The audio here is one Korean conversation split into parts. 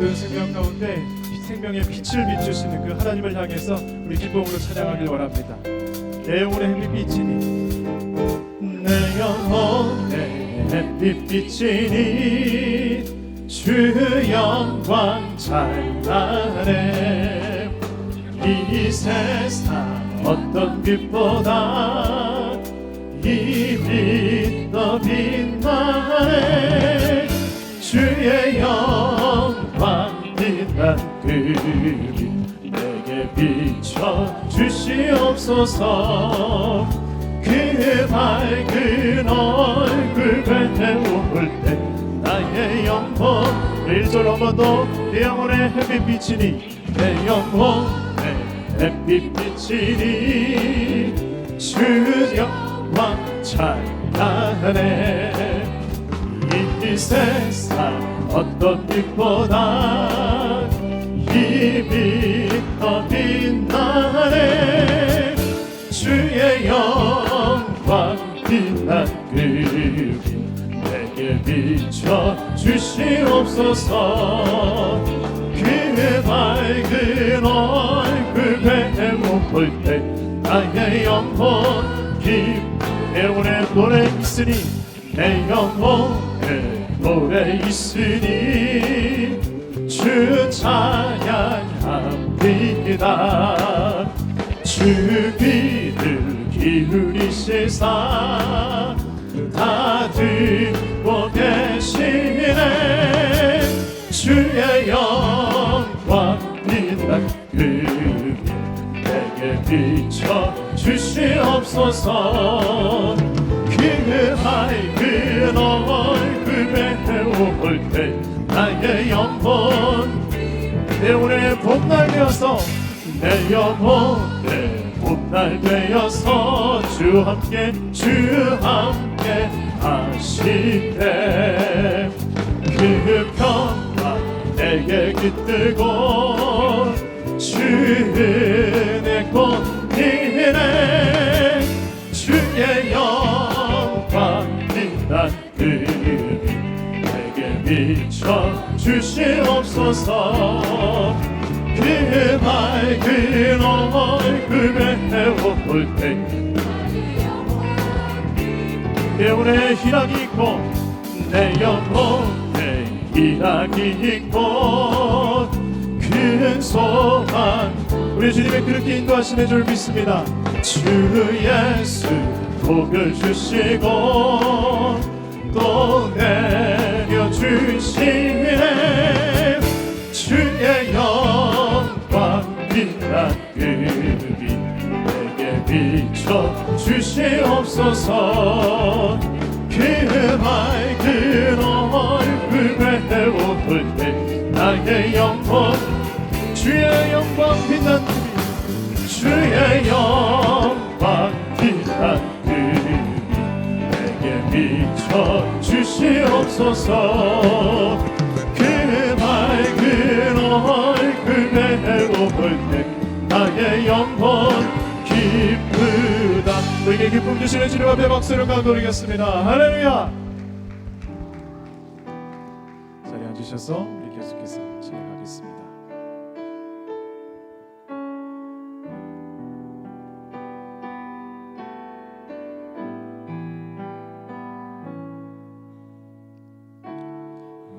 어두운 생명 가운데 생명의 빛을 비추시는 그 하나님을 향해서 우리 기쁨으로 찬양하길 원합니다. 내 영혼의 햇빛이니. 내 영혼의 햇빛이니. 주 영광 찬란해. 이 세상 어떤 빛보다 이빛더 빛나네. 주의 영광 그빛 내게 비춰 주시옵소서. 그 밝은 얼굴 배울 때 나의 영혼. 1절 한번 더내 영혼의 햇빛 비치니 내 영혼의 햇빛 비치니. 주 영광 찬란해 이 세상 어떤 빛보다 이빛더 빛나네. 주의 영광 빛난 그빛 내게 비춰 주시옵소서. 그 밝은 얼굴 배워볼 때 나의 영혼 기내 영혼의 노래 있으니 내 영혼의 노래 있으니 주 찬양 합니다. 주 귀를 기울이시사. 다 듣고 계시네 주의 영광 빛난 그빛 내게 비춰 주시옵소서. 그 밝은 얼굴 배워볼 때 나의 영혼 내 오늘 봄날 되어서 내 영혼의 봄날 되어서 주 함께 주 함께 하시네 그 평화 내게 깃들고 주의 꽃 비춰 주시옵소서. 그 밝은 얼굴 배워볼 때. 내 영혼에 희락이 있고 내 영혼에 희락이 있고 큰 소망. 우리 주님의 그렇게 인도하심의 줄 믿습니다. 주 예수 복을 주시고 또 내려 주시네 주의 영광 빛난 그빛 내게 비춰 주시옵소서. 그 밝은 얼굴 배워볼 때 나의 영혼 주의 영광 빛난 주의 영광 빛난 그빛 내게 비춰 주시옵소서 그 밝은 얼굴 배워볼 때 나의 영혼 기쁘다. 너에게 기쁨 주시는 주님 앞에 박수를 가드리겠습니다. 할렐루야. 자리에 앉으셔서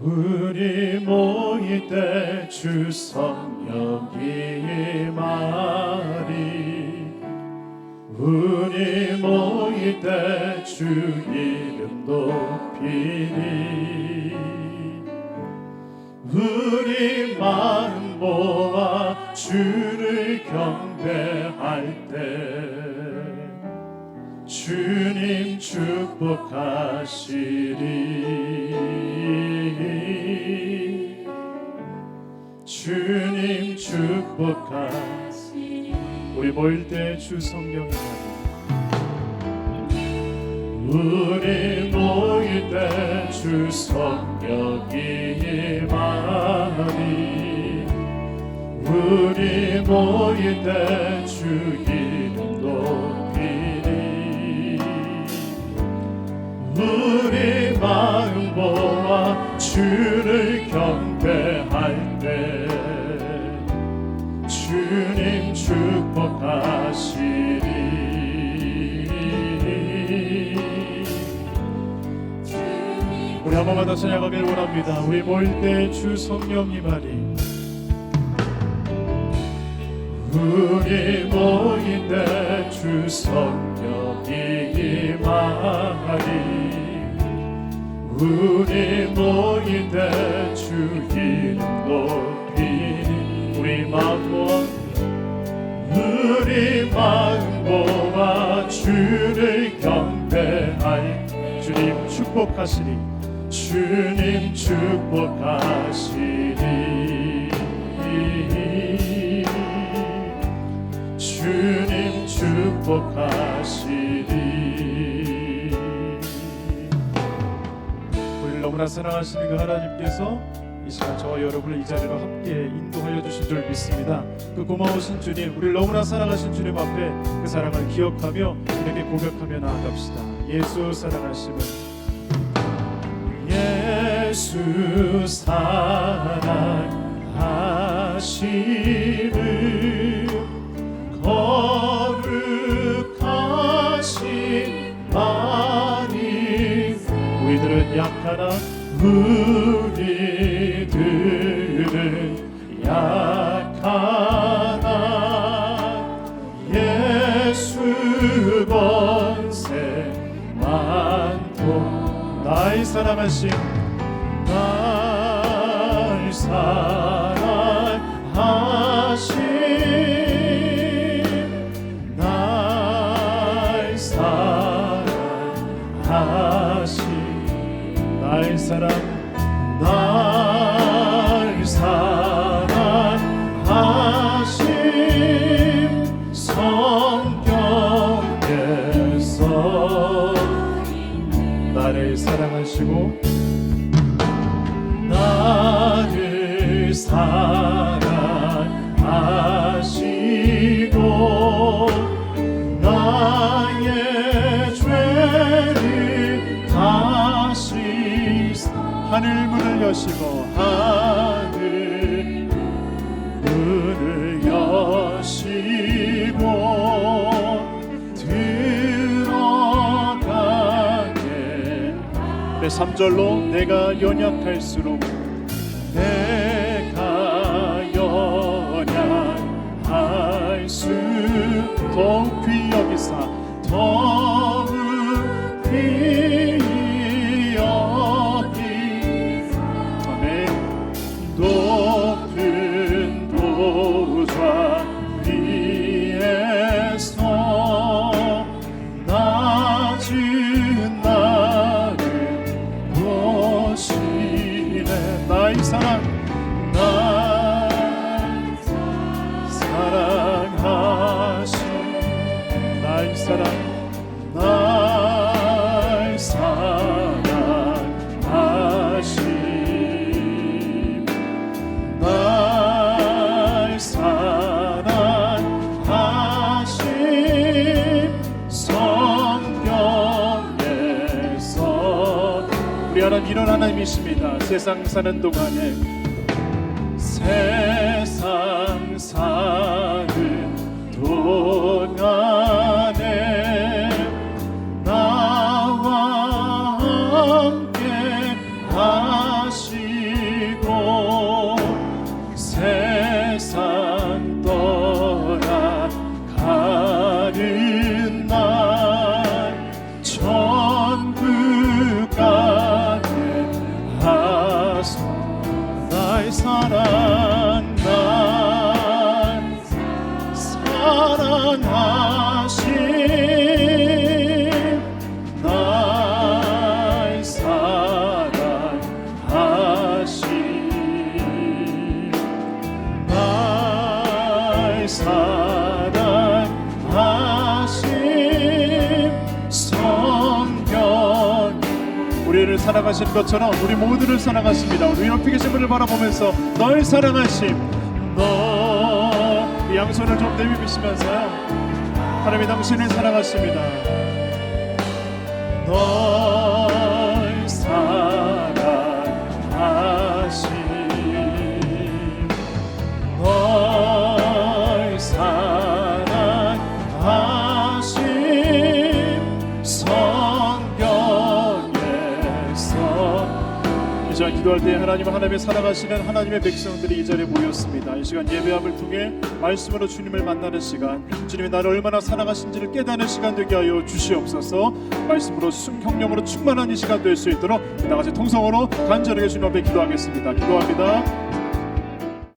우리 모일 때 주 성령이 말이. 우리 모일 때 주 이름 높이니 우리 마음 모아 주를 경배할 때 주님 축복하시리 주님 축복하시리 우리 모일 때 주 성령이. 우리 모일 때 주 성령이 많이 우리 모일 때 주 이름 높이니. 우리 마음 모아 주를 경 우리 더 찬양하길 원합니다. 우리 모일 때 주 성령님하리 우리 모일 때 주 성령님하리. 우리 모일 때 주 이름 높이 우리 마음 우리 마음 모아 주를 경배하여 주님 축복하시리 주님 축복하시리 주님 축복하시리 우리를 너무나 사랑하시는 그 하나님께서 이 시간 저와 여러분을 이 자리로 함께 인도하여 주신 줄 믿습니다. 그 고마우신 주님, 우리를 너무나 사랑하신 주님 앞에 그 사랑을 기억하며 이렇게 고백하며 나아갑시다. 예수 사랑하심은 예수 사랑하심은 거룩하신 하나님 우리들은 약하나 우리들은 약하나 예수 권세 많고 나의 사랑하신 나를 사랑하시고 나를 사랑하시고 나의 죄를 다시 하늘 문을 여시고 하늘 3절로 내가 연약할수록 내가 연약할수록 더욱 귀히 여기사 나 하나님 하나님이십니다. 세상 사는 동안에. 세상 사는 동안 사랑하신 성경 우리를 사랑하신 것처럼 우리 모두를 사랑하십니다. 우리 옆에 계신 분을 바라보면서 널 사랑하심 너이 양손을 좀 내밀으시면서요. 하나님이 당신을 사랑하십니다. 널 시간 기도할 때 하나님 하나님의 살아가시는 하나님의 백성들이 이 자리에 모였습니다. 이 시간 예배함을 통해 말씀으로 주님을 만나는 시간, 주님이 나를 얼마나 사랑하신지를 깨닫는 시간 되게 하여 주시옵소서. 말씀으로 순경령으로 충만한 이 시간 될 수 있도록 다 같이 통성으로 간절하게 주님 앞에 기도하겠습니다. 기도합니다.